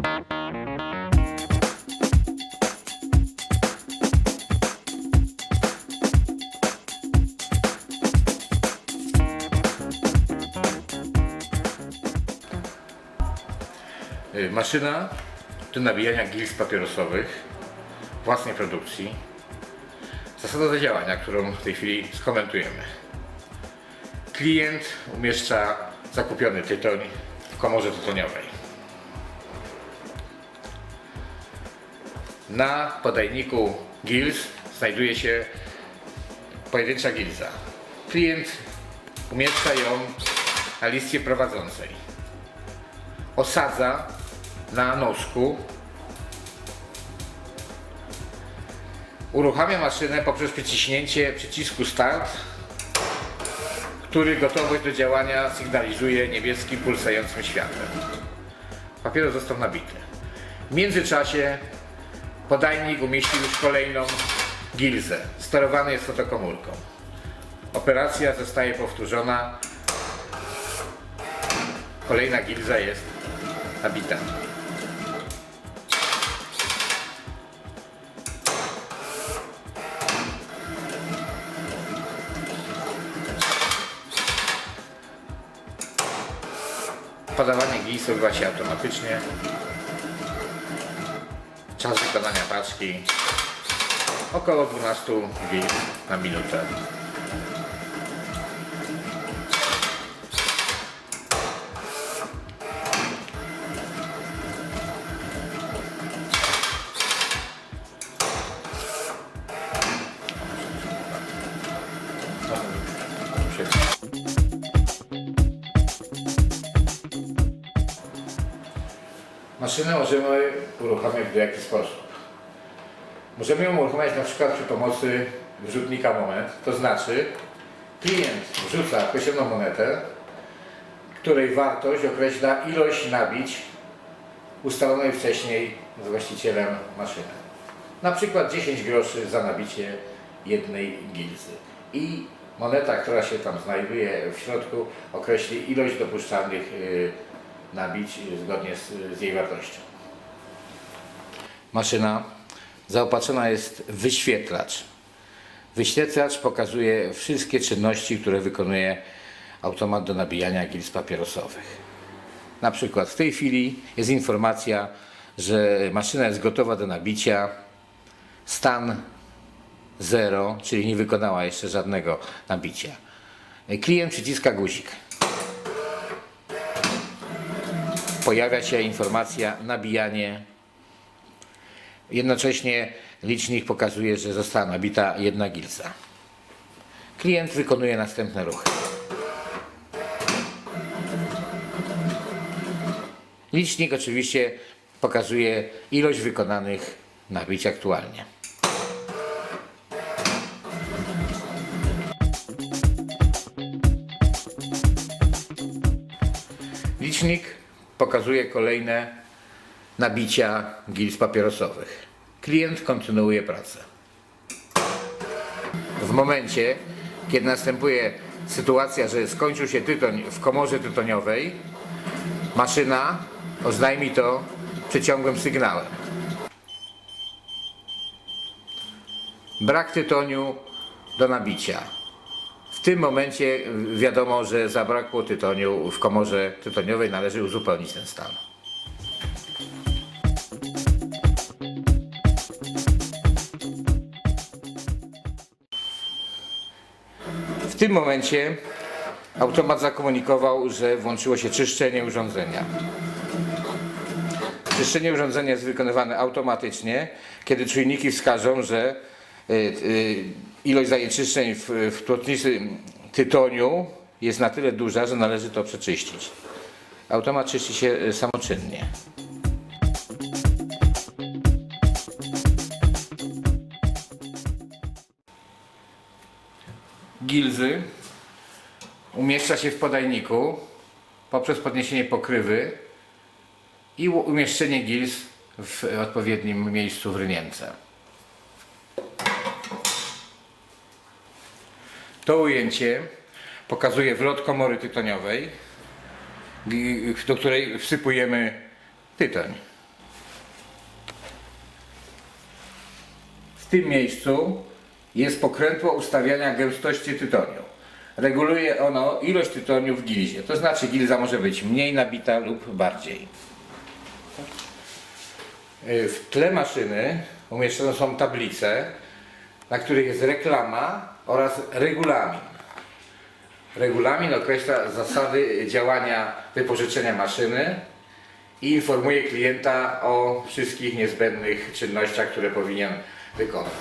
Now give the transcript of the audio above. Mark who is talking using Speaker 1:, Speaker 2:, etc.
Speaker 1: Y, Maszyna do nabijania gils papierosowych własnej produkcji. Zasada zadziałania, którą w tej chwili skomentujemy. Klient umieszcza zakupiony tytoń w komorze tytoniowej. Na podajniku gils znajduje się pojedyncza gilza. Klient umieszcza ją na liście prowadzącej osadza na nóżku, uruchamia maszynę poprzez przyciśnięcie przycisku start, który gotowość do działania sygnalizuje niebieskim pulsającym światłem. Papieros został nabity. W międzyczasie podajnik umieścił już kolejną gilzę. Sterowany jest fotokomórką. Operacja zostaje powtórzona. Kolejna gilza jest nabita. Podawanie gils odbywa się automatycznie. Czas wykonania paczki około 12 gils na minutę. Maszynę możemy uruchamiać w jaki sposób. Możemy ją uruchamiać na przykład przy pomocy wrzutnika moment, to znaczy klient wrzuca określoną monetę, której wartość określa ilość nabić ustalonej wcześniej z właścicielem maszyny. Na przykład 10 groszy za nabicie jednej gilzy. I moneta, która się tam znajduje w środku, określi ilość dopuszczalnych y, nabić y, zgodnie z, z jej wartością. Maszyna zaopatrzona jest w wyświetlacz. Wyświetlacz pokazuje wszystkie czynności, które wykonuje automat do nabijania gilz papierosowych. Na przykład w tej chwili jest informacja, że maszyna jest gotowa do nabicia. Stan 0, czyli nie wykonała jeszcze żadnego nabicia. Klient przyciska guzik. Pojawia się informacja nabijanie. Jednocześnie licznik pokazuje, że została nabita jedna gilza. Klient wykonuje następne ruchy. Licznik oczywiście pokazuje ilość wykonanych nabić aktualnie. Licznik pokazuje kolejne nabicia gilz papierosowych. Klient kontynuuje pracę. W momencie, kiedy następuje sytuacja, że skończył się tytoń w komorze tytoniowej, maszyna oznajmi to przeciągłym sygnałem. Brak tytoniu do nabicia. W tym momencie y, wiadomo, że zabrakło tytoniu w komorze tytoniowej, należy uzupełnić ten stan. W tym momencie automat zakomunikował, że włączyło się czyszczenie urządzenia. Czyszczenie urządzenia jest wykonywane automatycznie, kiedy czujniki wskażą, że y, y, ilość zanieczyszczeń w, w tytoniu jest na tyle duża, że należy to przeczyścić. Automat czyści się y, samoczynnie. Gilzy umieszcza się w podajniku poprzez podniesienie pokrywy i umieszczenie gilz w odpowiednim miejscu w rynience. To ujęcie pokazuje wlot komory tytoniowej, do której wsypujemy tytoń. W tym miejscu jest pokrętło ustawiania gęstości tytoniu. Reguluje ono ilość tytoniu w gilzie, to znaczy gilza może być mniej nabita lub bardziej. W tle maszyny umieszczone są tablice, na których jest reklama oraz regulamin. Regulamin określa zasady działania wypożyczenia maszyny i informuje klienta o wszystkich niezbędnych czynnościach, które powinien wykonać.